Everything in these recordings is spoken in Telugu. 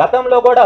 గతంలో కూడా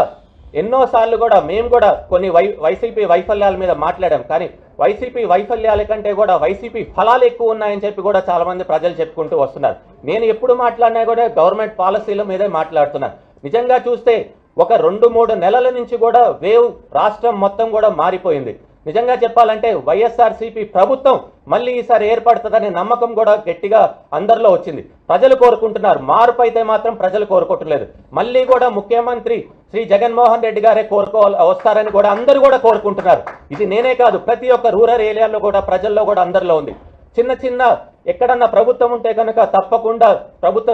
ఎన్నోసార్లు కూడా మేము కూడా కొన్ని వై వైసీపీ వైఫల్యాల మీద మాట్లాడాం. కానీ వైసీపీ వైఫల్యాల కంటే కూడా వైసీపీ ఫలాలు ఎక్కువ ఉన్నాయని చెప్పి కూడా చాలామంది ప్రజలు చెప్పుకుంటూ వస్తున్నారు. నేను ఎప్పుడు మాట్లాడినా కూడా గవర్నమెంట్ పాలసీల మీదే మాట్లాడుతున్నాను నిజంగా చూస్తే ఒక రెండు మూడు నెలల నుంచి కూడా వేవ్ రాష్ట్రం మొత్తం కూడా మారిపోయింది. నిజంగా చెప్పాలంటే వైఎస్ఆర్సీపీ ప్రభుత్వం మళ్ళీ ఈసారి ఏర్పడుతుందనే నమ్మకం కూడా గట్టిగా అందరిలో వచ్చింది. ప్రజలు కోరుకుంటున్నారు. మార్పు అయితే మాత్రం ప్రజలు కోరుకోవట్లేదు. మళ్ళీ కూడా ముఖ్యమంత్రి శ్రీ జగన్మోహన్ రెడ్డి గారే కోరుకోవాలి వస్తారని కూడా అందరూ కూడా కోరుకుంటున్నారు. ఇది నేనే కాదు ప్రతి ఒక్క రూరల్ ఏరియాలో కూడా ప్రజల్లో కూడా అందరిలో ఉంది. చిన్న చిన్న ఎక్కడన్నా ప్రభుత్వం ఉంటే కనుక తప్పకుండా ప్రభుత్వ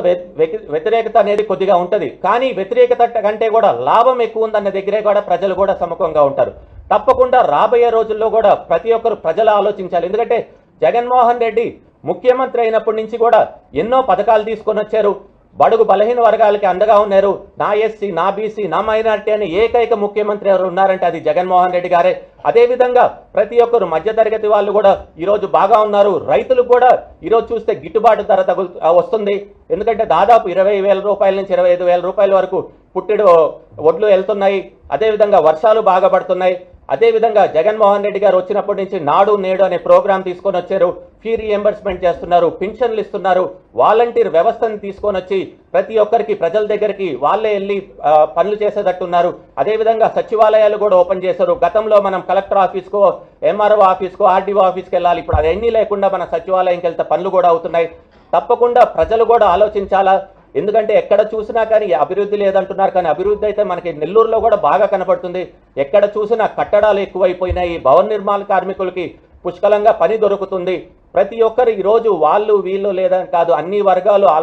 వ్యతిరేకత అనేది కొద్దిగా ఉంటుంది. కానీ వ్యతిరేకత కంటే కూడా లాభం ఎక్కువ ఉందన్న దగ్గరే కూడా ప్రజలు కూడా సముఖంగా ఉంటారు. తప్పకుండా రాబోయే రోజుల్లో కూడా ప్రతి ఒక్కరు ప్రజలు ఆలోచించాలి. ఎందుకంటే జగన్మోహన్ రెడ్డి ముఖ్యమంత్రి అయినప్పటి నుంచి కూడా ఎన్నో పథకాలు తీసుకొని వచ్చారు. బడుగు బలహీన వర్గాలకి అండగా ఉన్నారు. నా ఎస్సీ నా బీసీ నా మైనార్టీ అని ఏకైక ముఖ్యమంత్రి ఎవరు ఉన్నారంటే అది జగన్మోహన్ రెడ్డి గారే. అదే విధంగా ప్రతి ఒక్కరు మధ్యతరగతి వాళ్ళు కూడా ఈరోజు బాగా ఉన్నారు. రైతులకు కూడా ఈరోజు చూస్తే గిట్టుబాటు ధర తగులు వస్తుంది. ఎందుకంటే దాదాపు ఇరవై వేల రూపాయల నుంచి ఇరవై ఐదు వేల రూపాయల వరకు పుట్టెడు ఒడ్లు వెళ్తున్నాయి. అదేవిధంగా వర్షాలు బాగా పడుతున్నాయి. అదేవిధంగా జగన్మోహన్ రెడ్డి గారు వచ్చినప్పటి నుంచి నాడు నేడు అనే ప్రోగ్రాం తీసుకొని వచ్చారు. ఫీ రియంబర్స్మెంట్ చేస్తున్నారు పింఛన్లు ఇస్తున్నారు. వాలంటీర్ వ్యవస్థను తీసుకొని వచ్చి ప్రతి ఒక్కరికి ప్రజల దగ్గరికి వాళ్ళే వెళ్ళి పనులు చేసేటట్టున్నారు. అదేవిధంగా సచివాలయాలు కూడా ఓపెన్ చేశారు. గతంలో మనం కలెక్టర్ ఆఫీస్కో ఎంఆర్ఓ ఆఫీస్కో ఆర్డీఓ ఆఫీస్కి వెళ్ళాలి. ఇప్పుడు అవన్నీ లేకుండా మన సచివాలయంకి వెళ్తే పనులు కూడా అవుతున్నాయి. తప్పకుండా ప్రజలు కూడా ఆలోచించాలా? ఎందుకంటే ఎక్కడ చూసినా కానీ అభివృద్ధి లేదంటున్నారు కానీ అభివృద్ధి అయితే మనకి నెల్లూరులో కూడా బాగా కనపడుతుంది. ఎక్కడ చూసినా కట్టడాలు ఎక్కువైపోయినాయి. భవన నిర్మాణ కార్మికులకి పుష్కలంగా పని దొరుకుతుంది. ప్రతి ఒక్కరు ఈరోజు వాళ్ళు వీళ్ళు లేదని కాదు అన్ని వర్గాలు